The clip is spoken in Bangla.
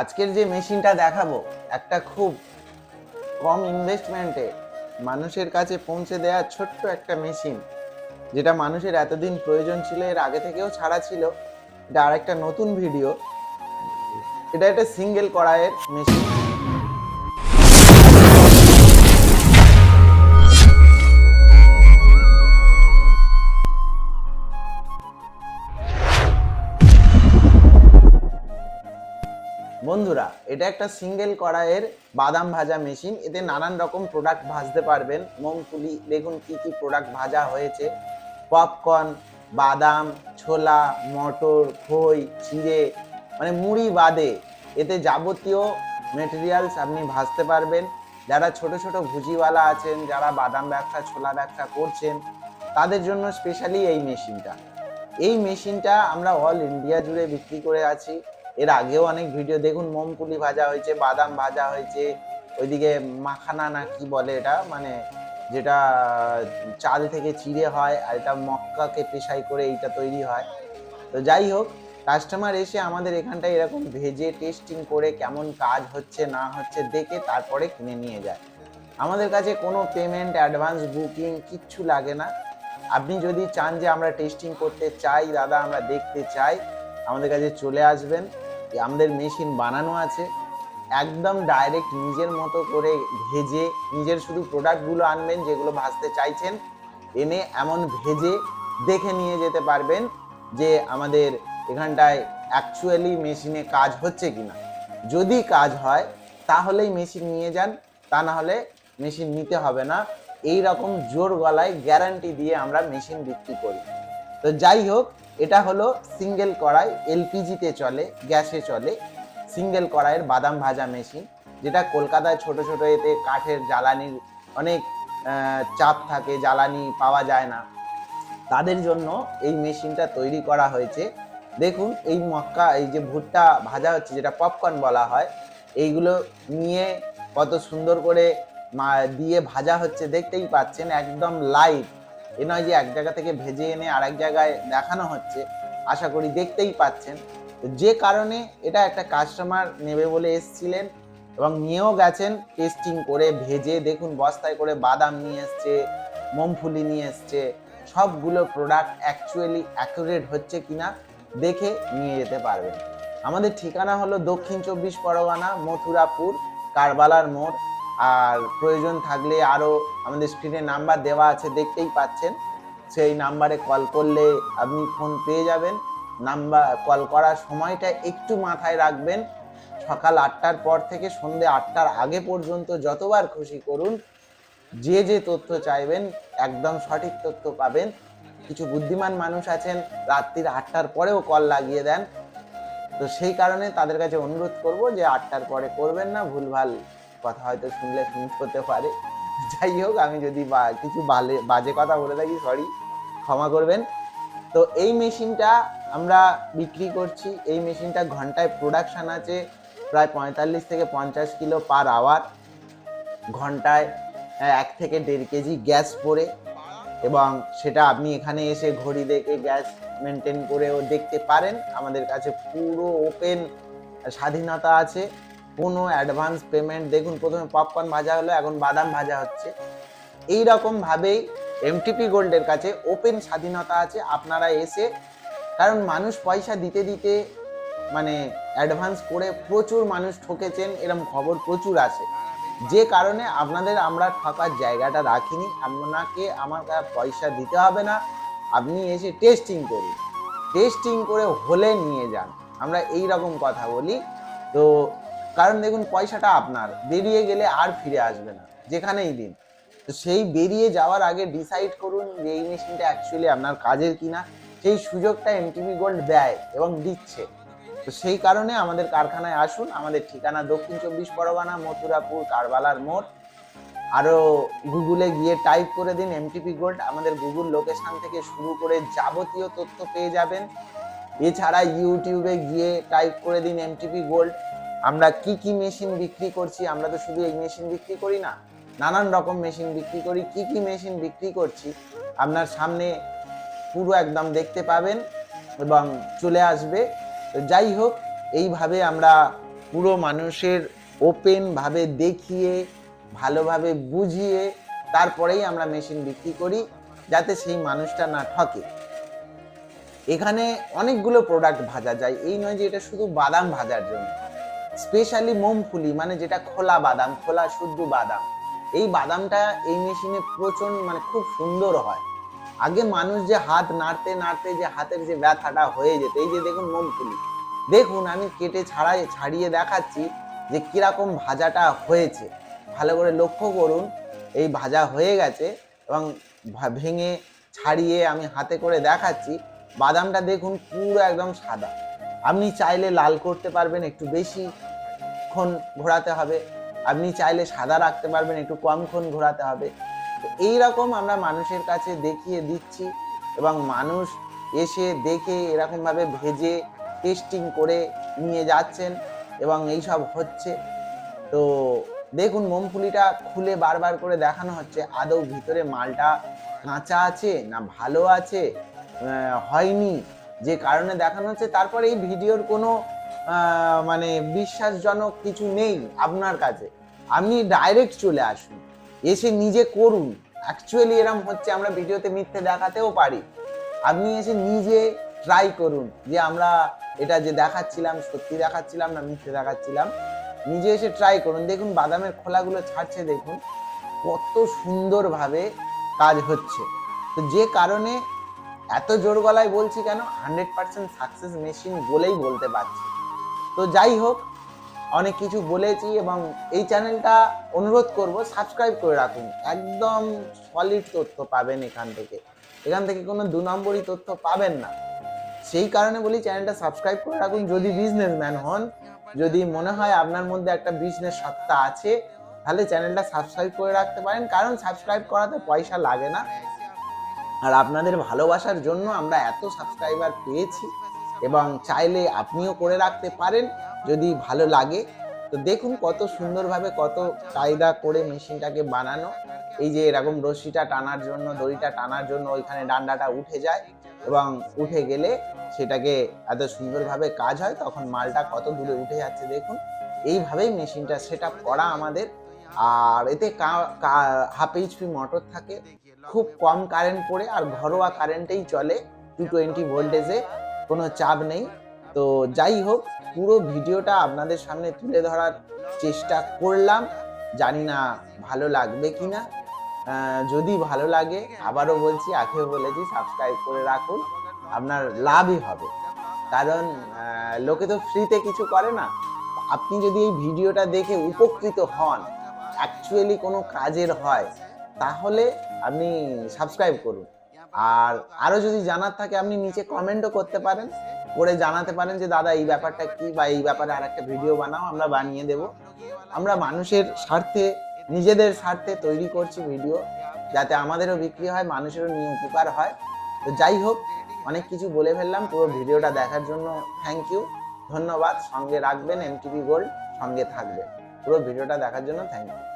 আজকের যে মেশিনটা দেখাবো, একটা খুব কম ইনভেস্টমেন্টে মানুষের কাছে পৌঁছে দেওয়া ছোট্ট একটা মেশিন, যেটা মানুষের এতদিন প্রয়োজন ছিল, এর আগে থেকেও ছাড়া ছিল, এটা আর একটা নতুন ভিডিও এটা একটা সিঙ্গেল কড়াইয়ের মেশিন বন্ধুরা, এটা একটা সিঙ্গেল কড়াইয়ের বাদাম ভাজা মেশিন এতে নানান রকম প্রোডাক্ট ভাজতে পারবেন। মুংফুলি দেখুন কি কি প্রোডাক্ট ভাজা হয়েছে? পপকর্ন বাদাম, ছোলা, মটর, খই, চিড়ে মানে মুড়ি বাদে এতে যাবতীয় মেটেরিয়ালস আপনি ভাজতে পারবেন। যারা ছোট ছোট ভুজিওয়ালা আছেন, যারা বাদাম ব্যবসা, ছোলা ব্যবসা করছেন, তাদের জন্য স্পেশালি এই মেশিনটা এই মেশিনটা আমরা অল ইন্ডিয়া জুড়ে বিক্রি করে আছি। এর আগেও অনেক ভিডিও দেখুন মোমপুলি ভাজা হয়েছে, বাদাম ভাজা হয়েছে, ওইদিকে মাখানা না কি বলে এটা মানে যেটা চাল থেকে চিড়ে হয় আর এটা মক্কাকে পেশাই করে এইটা তৈরি হয়। তো যাই হোক কাস্টমার এসে আমাদের এখানটায় এরকম ভেজে টেস্টিং করে কেমন কাজ হচ্ছে না হচ্ছে দেখে তারপরে কিনে নিয়ে যায়। আমাদের কাছে কোনো পেমেন্ট অ্যাডভান্স বুকিং কিচ্ছু লাগে না। আপনি যদি চান যে আমরা টেস্টিং করতে চাই, দাদা আমরা দেখতে চাই, আমাদের কাছে চলে আসবেন। আমাদের মেশিন বানানো আছে? একদম ডাইরেক্ট নিজের মতো করে ভেজে, নিজের শুধু প্রোডাক্টগুলো আনবেন যেগুলো ভাজতে চাইছেন, এনে এমন ভেজে দেখে নিয়ে যেতে পারবেন যে আমাদের এখানটায় অ্যাকচুয়ালি মেশিনে কাজ হচ্ছে কিনা। যদি কাজ হয়, তাহলেই মেশিন নিয়ে যান, তা না হলে মেশিন নিতে হবে না। এই রকম জোর গলায় গ্যারান্টি দিয়ে আমরা মেশিন বিক্রি করি। তো যাই হোক এটা হলো সিঙ্গেল কড়াই এলপিজিতে চলে, গ্যাসে চলে, সিঙ্গেল কড়াইয়ের বাদাম ভাজা মেশিন, যেটা কলকাতায় ছোট ছোট এতে কাঠের জ্বালানির অনেক চাপ থাকে, জ্বালানি পাওয়া যায় না। তাদের জন্য এই মেশিনটা তৈরি করা হয়েছে। দেখুন, এই মক্কা, এই যে ভুট্টা ভাজা হচ্ছে, যেটা পপকর্ন বলা হয়, এইগুলো নিয়ে কত সুন্দর করে দিয়ে ভাজা হচ্ছে, দেখতেই পাচ্ছেন, একদম লাইভ এ নয় যে এক জায়গা থেকে ভেজে এনে আরেক জায়গায় দেখানো হচ্ছে, আশা করি দেখতেই পাচ্ছেন। তো যে কারণে এটা একটা কাস্টমার নেবে বলে এসছিলেন এবং নিয়েও গেছেন টেস্টিং করে ভেজে, দেখুন বস্তায় করে বাদাম নিয়ে এসছে মোমফুলি নিয়ে এসছে, সবগুলো প্রোডাক্ট অ্যাকচুয়ালি অ্যাকুরেট হচ্ছে কিনা দেখে নিয়ে যেতে পারবেন। আমাদের ঠিকানা হলো দক্ষিণ চব্বিশ পরগনা, মথুরাপুর, কারবালার মোড় আর প্রয়োজন থাকলে আরও আমাদের স্ক্রিনে নাম্বার দেওয়া আছে, দেখতেই পাচ্ছেন। সেই নাম্বারে কল করলে আপনি ফোন পেয়ে যাবেন। নাম্বার কল করার সময়টা একটু মাথায় রাখবেন। সকাল আটটার পর থেকে সন্ধে আটটার আগে পর্যন্ত যতবার খুশি করুন, যে যে তথ্য চাইবেন, একদম সঠিক তথ্য পাবেন। কিছু বুদ্ধিমান মানুষ আছেন, রাত্রির আটটার পরেও কল লাগিয়ে দেন। তো সেই কারণে তাদের কাছে অনুরোধ করব যে আটটার পরে করবেন না, ভুলভাল কথা হয়তো শুনলে শুনতে করতে পারে। যাই হোক, আমি যদি কিছু বালে, বাজে কথা বলে থাকি সরি ক্ষমা করবেন। তো এই মেশিনটা আমরা বিক্রি করছি। এই মেশিনটা ঘন্টায় প্রোডাকশান আছে প্রায় পঁয়তাল্লিশ থেকে পঞ্চাশ কিলো পার আওয়ার ঘন্টায় এক থেকে দেড় কেজি গ্যাস পরে এবং সেটা আপনি এখানে এসে ঘড়ি দেখে গ্যাস মেনটেন করেও দেখতে পারেন। আমাদের কাছে পুরো ওপেন স্বাধীনতা আছে। কোনো অ্যাডভান্স পেমেন্ট দেখুন প্রথমে পপকর্ন ভাজা হলো, এখন বাদাম ভাজা হচ্ছে। এই রকম ভাবেই এমটিপি গোল্ডের কাছে ওপেন স্বাধীনতা আছে, আপনারা এসে, কারণ মানুষ পয়সা দিতে দিতে মানে অ্যাডভান্স করে প্রচুর মানুষ ঠকেছেন এরকম খবর প্রচুর আছে। যে কারণে আপনাদের আমরা ঠকার জায়গাটা রাখিনি, আপনাকে আমার পয়সা দিতে হবে না, আপনি এসে টেস্টিং করুন। টেস্টিং করে হলে নিয়ে যান। আমরা এই রকম কথা বলি। তো কারণ দেখুন, পয়সাটা আপনার। বেরিয়ে গেলে আর ফিরে আসবে না, যেখানেই দিন। তো সেই বেরিয়ে যাওয়ার আগে ডিসাইড করুন যে এই মেশিনটা অ্যাকচুয়ালি আপনার কাজের কিনা। সেই সুযোগটা এমটিভি গোল্ড দেয় এবং দিচ্ছে। তো সেই কারণে আমাদের কারখানায় আসুন। আমাদের ঠিকানা দক্ষিণ চব্বিশ পরগনা, মথুরাপুর, কারবালার মোড়। আরও গুগলে গিয়ে টাইপ করে দিন এমটিপি গোল্ড আমাদের গুগল লোকেশান থেকে শুরু করে যাবতীয় তথ্য পেয়ে যাবেন। এছাড়া ইউটিউবে গিয়ে টাইপ করে দিন এমটিপি গোল্ড আমরা কি কি মেশিন বিক্রি করছি, আমরা তো শুধু এই মেশিন বিক্রি করি না, নানান রকম মেশিন বিক্রি করি, কি কি মেশিন বিক্রি করছি, আপনার সামনে পুরো একদম দেখতে পাবেন এবং চলে আসবে। তো যাই হোক, এইভাবে আমরা পুরো মানুষের ওপেনভাবে দেখিয়ে, ভালোভাবে বুঝিয়ে, তারপরেই আমরা মেশিন বিক্রি করি, যাতে সেই মানুষটা না ঠকে। এখানে অনেকগুলো প্রোডাক্ট ভাজা যায়, এই নয় যে এটা শুধু বাদাম ভাজার জন্য। স্পেশালি মোমফুলি মানে যেটা খোলা বাদাম, খোলা শুদ্ধ বাদাম। এই বাদামটা এই মেশিনে প্রচণ্ড মানে খুব সুন্দর হয়। আগে মানুষ যে হাত নাড়তে নাড়তে যে হাতের যে ব্যথাটা হয়ে যেত, এই যে দেখুন মোমফুলি। দেখুন, আমি কেটে ছাড়াই, ছাড়িয়ে দেখাচ্ছি যে কীরকম ভাজাটা হয়েছে। ভালো করে লক্ষ্য করুন, এই ভাজা হয়ে গেছে এবং ভেঙে ছাড়িয়ে আমি হাতে করে দেখাচ্ছি। বাদামটা দেখুন পুরো একদম সাদা। আপনি চাইলে লাল করতে পারবেন, একটু বেশি ক্ষণ ঘোরাতে হবে। আপনি চাইলে সাদা রাখতে পারবেন, একটু কম ক্ষণ ঘোরাতে হবে। তো এইরকম আমরা মানুষের কাছে দেখিয়ে দিচ্ছি এবং মানুষ এসে দেখে এরকমভাবে ভেজে টেস্টিং করে নিয়ে যাচ্ছেন এবং এইসব হচ্ছে। তো দেখুন মোমফুলিটা খুলে বারবার করে দেখানো হচ্ছে, আদৌ ভিতরে মালটা কাঁচা আছে না ভালো আছে? হয়নি। যে কারণে দেখানো হচ্ছে, তারপরে এই ভিডিওর কোনো মানে বিশ্বাসজনক কিছু নেই আপনার কাছে। আপনি ডাইরেক্ট চলে আসুন এসে নিজে করুন। অ্যাকচুয়ালি এরম হচ্ছে, আমরা ভিডিওতে মিথ্যে দেখাতেও পারি। আপনি এসে নিজে ট্রাই করুন যে আমরা এটা যে দেখাচ্ছিলাম, সত্যি দেখাচ্ছিলাম না মিথ্যে দেখাচ্ছিলাম। নিজে এসে ট্রাই করুন। দেখুন, বাদামের খোলাগুলো ছাড়ছে, দেখুন। কত সুন্দরভাবে কাজ হচ্ছে। তো যে কারণে এত জোর গলায় বলছি কেন? হান্ড্রেড পার্সেন্ট সাকসেস মেশিন বলেই বলতে পারছি। তো যাই হোক, অনেক কিছু বলেছি এবং এই চ্যানেলটা অনুরোধ করব সাবস্ক্রাইব করে রাখুন। একদম সলিড তথ্য পাবেন এখান থেকে। এখান থেকে কোনো দু নম্বরই তথ্য পাবেন না। সেই কারণে বলি চ্যানেলটা সাবস্ক্রাইব করে রাখুন। যদি বিজনেসম্যান হন, যদি মনে হয় আপনার মধ্যে একটা বিজনেস সত্তা আছে, তাহলে চ্যানেলটা সাবস্ক্রাইব করে রাখতে পারেন। কারণ সাবস্ক্রাইব করাতে পয়সা লাগে না। আর আপনাদের ভালোবাসার জন্য আমরা এত সাবস্ক্রাইবার পেয়েছি এবং চাইলে আপনিও করে রাখতে পারেন যদি ভালো লাগে। তো দেখুন কত সুন্দরভাবে কত চাহিদা করে মেশিনটাকে বানানো। এই যে এরকম রশিটা টানার জন্য, দড়িটা টানার জন্য ওইখানে ডান্ডাটা উঠে যায় এবং উঠে গেলে সেটাকে এত সুন্দরভাবে কাজ হয়, তখন মালটা কত দূরে উঠে যাচ্ছে দেখুন। এইভাবেই মেশিনটা সেট করা আমাদের। আর এতে হাফ এইচপি মোটর থাকে। খুব কম কারেন্ট পড়ে আর ঘরোয়া কারেন্টেই চলে। টু টোয়েন্টি ভোল্টেজে কোনো চাপ নেই। তো যাই হোক, পুরো ভিডিওটা আপনাদের সামনে তুলে ধরার চেষ্টা করলাম। জানি না ভালো লাগবে কি না যদি ভালো লাগে, আবারও বলছি আগেও বলেছি সাবস্ক্রাইব করে রাখুন। আপনার লাভই হবে। কারণ লোকে তো ফ্রিতে কিছু করে না। আপনি যদি এই ভিডিওটা দেখে উপকৃত হন অ্যাকচুয়ালি কোনো কাজের হয়, তাহলে আপনি সাবস্ক্রাইব করুন। আর আরও যদি জানার থাকে, আপনি নিচে কমেন্টও করতে পারেন। করে জানাতে পারেন যে, দাদা, এই ব্যাপারটা কি বা এই ব্যাপারে আর একটা ভিডিও বানাও, আমরা বানিয়ে দেব। আমরা মানুষের স্বার্থে, নিজেদের স্বার্থে তৈরি করছি ভিডিও যাতে আমাদেরও বিক্রি হয়, মানুষেরও নিয়ে উপকার হয়। তো যাই হোক, অনেক কিছু বলে ফেললাম, পুরো ভিডিওটা দেখার জন্য থ্যাংক ইউ ধন্যবাদ। সঙ্গে রাখবেন এমটিভি গোল্ড সঙ্গে থাকবেন। পুরো ভিডিওটা দেখার জন্য থ্যাংক ইউ